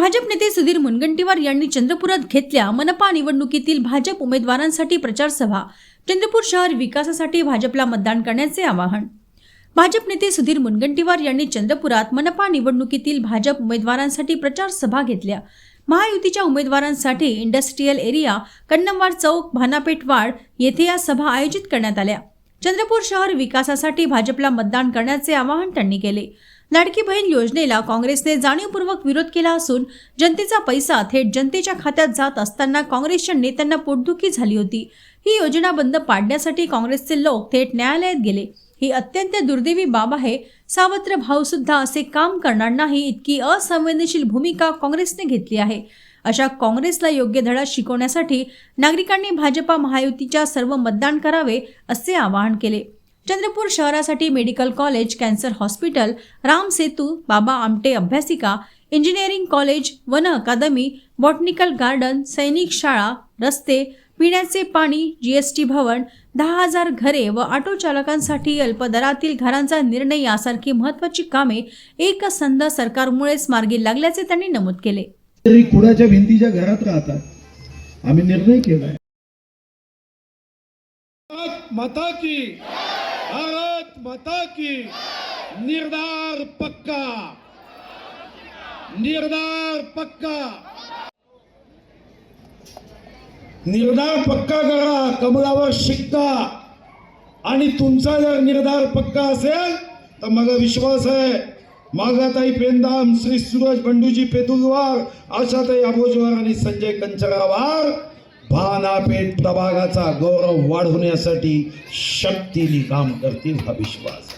भाजप नेते सुधीर मुनगंटीवार यांनी चंद्रपुरात घेतल्या मनपा निवडणुकीतील भाजप उमेदवारांसाठी प्रचार सभा चंद्रपूर शहर विकासासाठी भाजपला मतदान करण्याचे आवाहन. भाजप नेते सुधीर मुनगंटीवार यांनी चंद्रपुरात मनपा निवडणुकीतील भाजप उमेदवारांसाठी प्रचार सभा घेतल्या. महायुतीच्या उमेदवारांसाठी इंडस्ट्रीयल एरिया कन्नमवार चौक भानापेठ वाड येथे या सभा आयोजित करण्यात आल्या. चंद्रपूर शहर विकासासाठी भाजपला मतदान करण्याचे आवाहन त्यांनी केले. लाडकी बहीण योजनेला काँग्रेसने जाणीवपूर्वक विरोध केला असून जनतेचा पैसा थेट जनतेच्या खात्यात जात असताना काँग्रेसच्या नेत्यांना पोटदुखी झाली होती. ही योजना बंद पाडण्यासाठी काँग्रेसचे लोक थेट न्यायालयात गेले. ही अत्यंत दुर्दैवी बाब आहे. सावत्र भाऊ सुद्धा असे काम करणार नाही इतकी असंवेदनशील भूमिका काँग्रेसने घेतली आहे. अशा काँग्रेसला योग्य धडा शिकवण्यासाठी नागरिकांनी भाजपा महायुतीच्या सर्व मतदान करावे असे आवाहन केले. चंद्रपूर शहरासाठी medical college cancer hospital Ram Setu Baba Amte अभ्यासिका engineering college वन अकादमी बॉटनिकल गार्डन सैनिक शाळा रस्ते पिण्याचे पाणी जीएसटी भवन दहा हजार घरे व ऑटो चालकांसाठी अल्पदरातील घरांचा निर्णय यासारखी महत्त्वाची कामे एकसंध सरकारमुळेच मार्गी लागल्याचे त्यांनी नमूद केले. तरी कुडाच्या भिंतीच्या घरात राहतात? आम्ही निर्णय माता की. भारत माता की। निर्धार पक्का। निर्धार पक्का। निर्धार पक्का करा कमलावर शिक्का. आणि तुमचा जर निर्धार पक्का असेल तर मला विश्वास आहे मागाताई पेंदाम श्री सूरज बंडूजी पेतुलवार आशाताई आबोजवार आणि संजय कंचरावार भानापेठ प्रभागाचा गौरव वाढवण्यासाठी शक्तीने काम करतील हा विश्वास.